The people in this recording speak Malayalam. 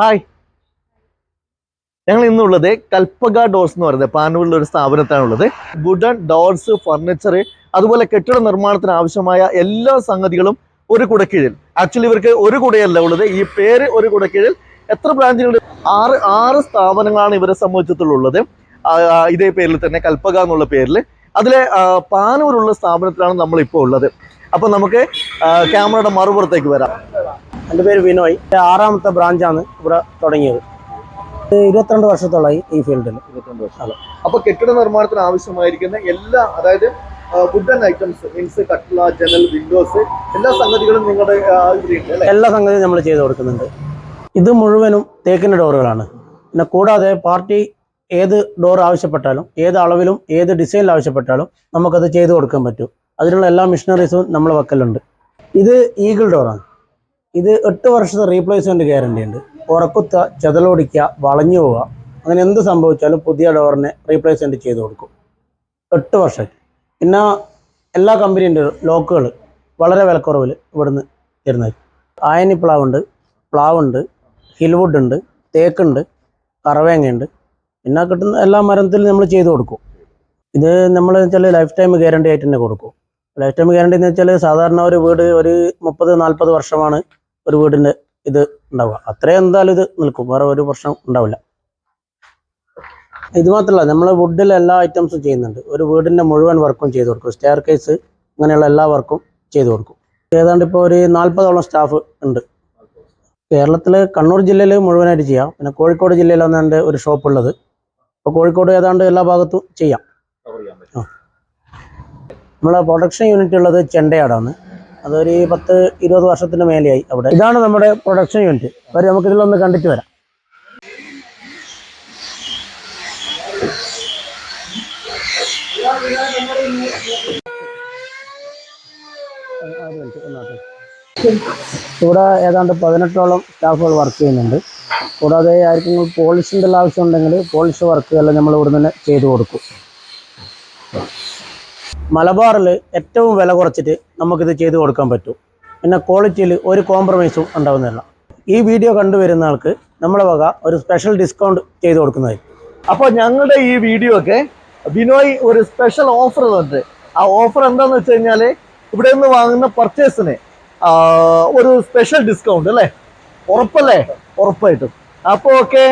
ഹായ്. ഞങ്ങൾ ഇന്നുള്ളത് കൽപ്പക ഡോർസ് എന്ന് പറയുന്നത് പാനൂരിലെ ഒരു സ്ഥാപനത്തിലാണുള്ളത് വുഡൻ ഡോർസ് ഫർണിച്ചർ അതുപോലെ കെട്ടിട നിർമ്മാണത്തിന് ആവശ്യമായ എല്ലാ സംഗതികളും ഒരു കുടക്കീഴിൽ. ആക്ച്വലി ഇവർക്ക് ഒരു കുടയല്ല ഉള്ളത്. ഈ പേര് ഒരു കുടക്കീഴിൽ. എത്ര ബ്രാഞ്ചുകളുണ്ട്? ആറ് ആറ് സ്ഥാപനങ്ങളാണ് ഇവരെ സംബന്ധിച്ചിട്ടുള്ളത്. ഇതേ പേരിൽ തന്നെ കൽപ്പക എന്നുള്ള പേരിൽ. അതിലെ പാനൂരുള്ള സ്ഥാപനത്തിലാണ് നമ്മളിപ്പോൾ ഉള്ളത്. അപ്പം നമുക്ക് ക്യാമറയുടെ മറുപുറത്തേക്ക് വരാം. എന്റെ പേര് വിനോയ്. ആറാമത്തെ ബ്രാഞ്ചാണ് ഇവിടെ തുടങ്ങിയത്. ഇരുപത്തിരണ്ട് വർഷത്തോളമായി ഈ ഫീൽഡിൽ. ഇരുപത്തിരണ്ട് വർഷം. അപ്പൊ കെട്ടിട നിർമ്മാണത്തിന് ആവശ്യമായിരിക്കുന്ന എല്ലാ അതായത് വുഡൻ ഐറ്റംസ് മീൻസ് കട്ടില ജനൽ വിൻഡോസ് എല്ലാ സംഗതികളും നിങ്ങളുടെ എല്ലാ സംഗതിയും നമ്മൾ ചെയ്തു കൊടുക്കുന്നുണ്ട്. ഇത് മുഴുവനും തേക്കിന്റെ ഡോറുകളാണ്. പിന്നെ കൂടാതെ പാർട്ടി ഏത് ഡോർ ആവശ്യപ്പെട്ടാലും ഏത് അളവിലും ഏത് ഡിസൈനിൽ ആവശ്യപ്പെട്ടാലും നമുക്കത് ചെയ്തു കൊടുക്കാൻ പറ്റും. അതിനുള്ള എല്ലാ മെഷീനറീസും നമ്മൾ വെക്കലുണ്ട്. ഇത് ഈഗിൾ ഡോറാണ്. ഇത് എട്ട് വർഷത്തെ റീപ്ലേസ്മെന്റ് ഗ്യാരണ്ടി ഉണ്ട്. ഉറക്കുത്ത ചതലോടിക്കുക വളഞ്ഞു പോവുക അങ്ങനെ എന്ത് സംഭവിച്ചാലും പുതിയ ഡോറിനെ റീപ്ലേസ്മെന്റ് ചെയ്ത് കൊടുക്കും. എട്ട് വർഷം പിന്നെ എല്ലാ കമ്പനീന്റെ ലോക്കുകൾ വളരെ വിലക്കുറവിൽ ഇവിടുന്ന് തരുന്നത് ആയനി പ്ലാവുണ്ട് പ്ലാവുണ്ട് ഹിൽവുഡ് ഉണ്ട് തേക്കുണ്ട് കറവേങ്ങയുണ്ട്. പിന്നെ കിട്ടുന്ന എല്ലാ മരത്തിലും നമ്മൾ ചെയ്ത് കൊടുക്കും. ഇത് നമ്മൾ വെച്ചാൽ ലൈഫ് ടൈം ഗ്യാരണ്ടി ആയിട്ട് തന്നെ കൊടുക്കും. ലൈഫ് ടൈം ഗ്യാരണ്ടി എന്ന് വെച്ചാൽ സാധാരണ ഒരു വീട് ഒരു മുപ്പത് നാൽപ്പത് വർഷമാണ് ഒരു വീടിന്റെ ഇത് ഉണ്ടാവുക. അത്രയും എന്തായാലും ഇത് നിൽക്കും. വേറെ ഒരു പ്രശ്നം ഉണ്ടാവില്ല. ഇത് മാത്രമല്ല നമ്മൾ വുഡിൽ എല്ലാ ഐറ്റംസും ചെയ്യുന്നുണ്ട്. ഒരു വീടിന്റെ മുഴുവൻ വർക്കും ചെയ്തു കൊടുക്കും. സ്റ്റെയർ കേസ് അങ്ങനെയുള്ള എല്ലാ വർക്കും ചെയ്തു കൊടുക്കും. ഏതാണ്ട് ഇപ്പോൾ ഒരു നാൽപ്പതോളം സ്റ്റാഫ് ഉണ്ട്. കേരളത്തിൽ കണ്ണൂർ ജില്ലയിൽ മുഴുവനായിട്ട് ചെയ്യാം. പിന്നെ കോഴിക്കോട് ജില്ലയിലാണ് എന്റെ ഒരു ഷോപ്പ് ഉള്ളത്. അപ്പോൾ കോഴിക്കോട് ഏതാണ്ട് എല്ലാ ഭാഗത്തും ചെയ്യാം. നമ്മളെ പ്രൊഡക്ഷൻ യൂണിറ്റ് ഉള്ളത് ചെണ്ടയാടാണ്. അതൊരു പത്ത് ഇരുപത് വർഷത്തിന് മേലെയായി അവിടെ. ഇതാണ് നമ്മുടെ പ്രൊഡക്ഷൻ യൂണിറ്റ് വരെ നമുക്ക് ഇതിലൊന്ന് കണ്ടിട്ട് വരാം. ഇവിടെ ഏതാണ്ട് പതിനെട്ടോളം സ്റ്റാഫുകൾ വർക്ക് ചെയ്യുന്നുണ്ട്. കൂടാതെ ആർക്കെങ്കിലും പോളിഷിന്റെ ആവശ്യം ഉണ്ടെങ്കിൽ പോളിഷ് വർക്കുകളെല്ലാം നമ്മൾ ഇവിടെ തന്നെ ചെയ്തു കൊടുക്കും. മലബാറിൽ ഏറ്റവും വില കുറച്ചിട്ട് നമുക്കിത് ചെയ്തു കൊടുക്കാൻ പറ്റും. പിന്നെ ക്വാളിറ്റിയിൽ ഒരു കോംപ്രമൈസും ഉണ്ടാവുന്നില്ല. ഈ വീഡിയോ കണ്ടുവരുന്ന ആൾക്ക് നമ്മളെ വക ഒരു സ്പെഷ്യൽ ഡിസ്കൗണ്ട് ചെയ്തു കൊടുക്കുന്നതായിരിക്കും. അപ്പോൾ ഞങ്ങളുടെ ഈ വീഡിയോ ഒക്കെ ബിനോയ് ഒരു സ്പെഷ്യൽ ഓഫർ ഉണ്ട് ആ ഓഫർ എന്താണെന്ന് വെച്ച് കഴിഞ്ഞാൽ ഇവിടെ നിന്ന് വാങ്ങുന്ന പർച്ചേസിന് ഒരു സ്പെഷ്യൽ ഡിസ്കൗണ്ട് അല്ലേ? ഉറപ്പല്ലേ? ഉറപ്പായിട്ടും. അപ്പോൾ ഓക്കെ